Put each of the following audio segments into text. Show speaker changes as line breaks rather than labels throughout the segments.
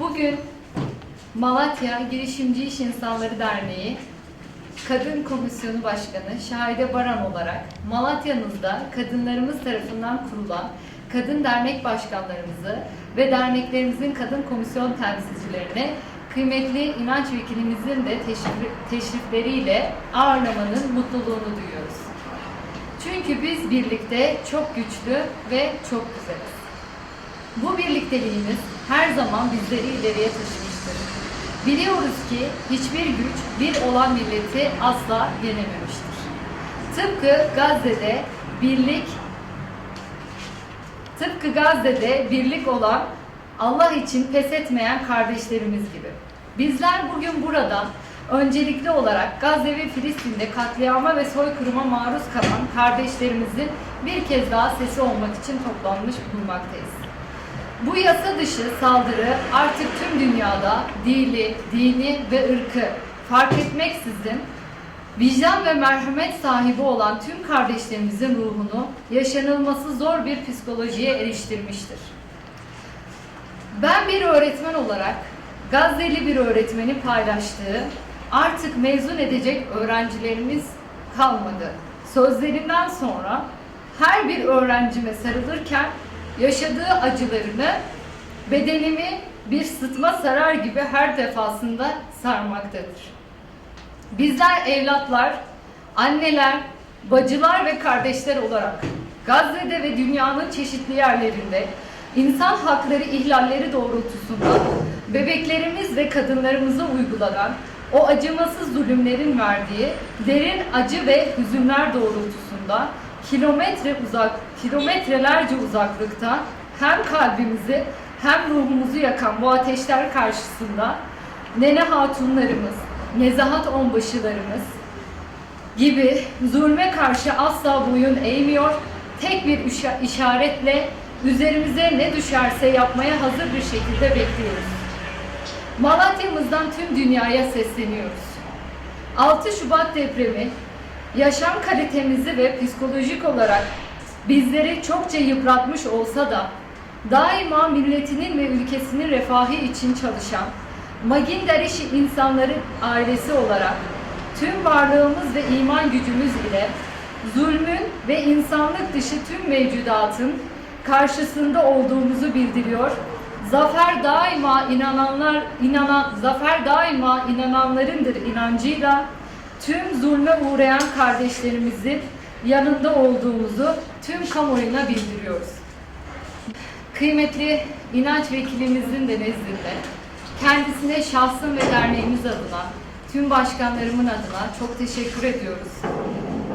Bugün Malatya Girişimci İş İnsanları Derneği Kadın Komisyonu Başkanı Şahide Baran olarak Malatya'mızda kadınlarımız tarafından kurulan kadın dernek başkanlarımızı ve derneklerimizin kadın komisyon temsilcilerini kıymetli inanç vekilimizin de teşrif- teşrifleriyle ağırlamanın mutluluğunu duyuyoruz. Çünkü biz birlikte çok güçlü ve çok güzeliz. Bu birlikteliğimiz her zaman bizleri ileriye taşımıştır. Biliyoruz ki hiçbir güç bir olan milleti asla yenememiştir. Tıpkı Gazze'de birlik tıpkı Gazze'de birlik olan Allah için pes etmeyen kardeşlerimiz gibi. Bizler bugün burada öncelikli olarak Gazze ve Filistin'de katliama ve soykırıma maruz kalan kardeşlerimizin bir kez daha sesi olmak için toplanmış bulunmaktayız. Bu yasa dışı saldırı artık tüm dünyada dili, dini ve ırkı fark etmeksizin vicdan ve merhamet sahibi olan tüm kardeşlerimizin ruhunu yaşanılması zor bir psikolojiye eriştirmiştir. Ben bir öğretmen olarak Gazze'li bir öğretmenin paylaştığı artık mezun edecek öğrencilerimiz kalmadı. Sözlerinden sonra her bir öğrencime sarılırken yaşadığı acılarını bedenimi bir sıtma sarar gibi her defasında sarmaktadır. Bizler evlatlar, anneler, bacılar ve kardeşler olarak Gazze'de ve dünyanın çeşitli yerlerinde insan hakları ihlalleri doğrultusunda bebeklerimiz ve kadınlarımıza uygulanan o acımasız zulümlerin verdiği derin acı ve hüzünler doğrultusunda kilometre uzak, kilometrelerce uzaklıkta hem kalbimizi hem ruhumuzu yakan bu ateşler karşısında nene hatunlarımız, nezahat onbaşılarımız gibi zulme karşı asla boyun eğmiyor, tek bir işa- işaretle üzerimize ne düşerse yapmaya hazır bir şekilde bekliyoruz. Malatya'mızdan tüm dünyaya sesleniyoruz. 6 Şubat depremi yaşam kalitemizi ve psikolojik olarak bizleri çokça yıpratmış olsa da daima milletinin ve ülkesinin refahı için çalışan Magin işi insanları ailesi olarak tüm varlığımız ve iman gücümüz ile zulmün ve insanlık dışı tüm mevcudatın karşısında olduğumuzu bildiriyor. Zafer daima inananlar inanan zafer daima inananlarındır inancıyla tüm zulme uğrayan kardeşlerimizin yanında olduğumuzu tüm kamuoyuna bildiriyoruz. Kıymetli inanç vekilimizin de nezdinde kendisine şahsım ve derneğimiz adına, tüm başkanlarımın adına çok teşekkür ediyoruz.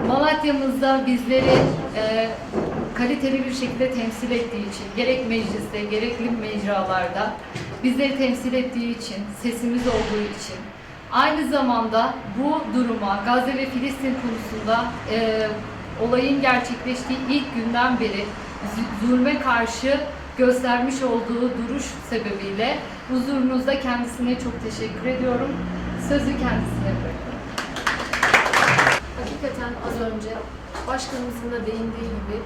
Malatya'mızda bizleri e, kaliteli bir şekilde temsil ettiği için, gerek mecliste, gerekli mecralarda bizleri temsil ettiği için, sesimiz olduğu için, aynı zamanda bu duruma, Gazze ve Filistin konusunda e, olayın gerçekleştiği ilk günden beri zulme karşı göstermiş olduğu duruş sebebiyle huzurunuzda kendisine çok teşekkür ediyorum. Sözü kendisine bırakıyorum.
Hakikaten az önce başkanımızın da değindiği gibi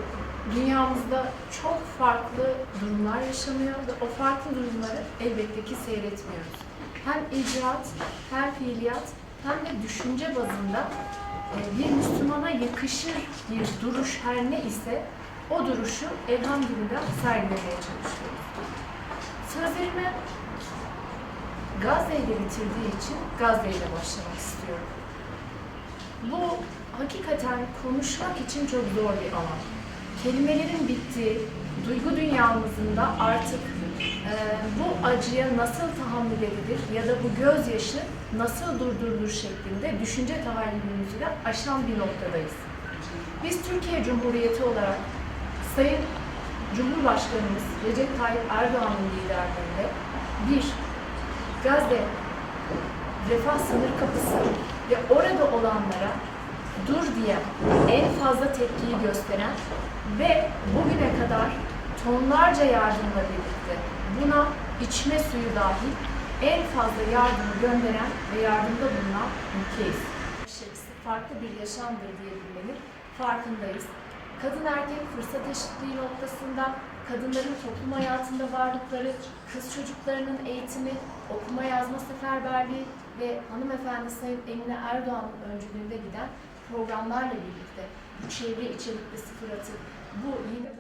dünyamızda çok farklı durumlar yaşanıyor ve o farklı durumları elbette ki seyretmiyoruz. Hem icraat, hem fiiliyat, hem de düşünce bazında e, bir Müslümana yakışır bir duruş her ne ise o duruşu elhamdülillah sergilemeye çalışıyoruz. Sözlerime Gazze ile bitirdiği için Gazze ile başlamak istiyorum. Bu hakikaten konuşmak için çok zor bir alan. Kelimelerin bittiği, duygu dünyamızın da artık e, bu acıya nasıl tahammül edilir ya da bu gözyaşı nasıl durdurulur şeklinde düşünce tahayyülümüzü de aşan bir noktadayız. Biz Türkiye Cumhuriyeti olarak Sayın Cumhurbaşkanımız Recep Tayyip Erdoğan'ın liderliğinde bir Gazze refah sınır kapısı ve orada olanlara dur diye en fazla tepkiyi gösteren ve bugüne kadar tonlarca yardımla birlikte buna içme suyu dahil en fazla yardımı gönderen ve yardımda bulunan ülkeyiz. Farklı bir yaşamdır diyebilmenin farkındayız. kadın erkek fırsat eşitliği noktasında kadınların toplum hayatında varlıkları, kız çocuklarının eğitimi, okuma yazma seferberliği ve hanımefendi Sayın Emine Erdoğan'ın öncülüğünde giden programlarla birlikte bu çevre içerikli sıfır atık, bu yeni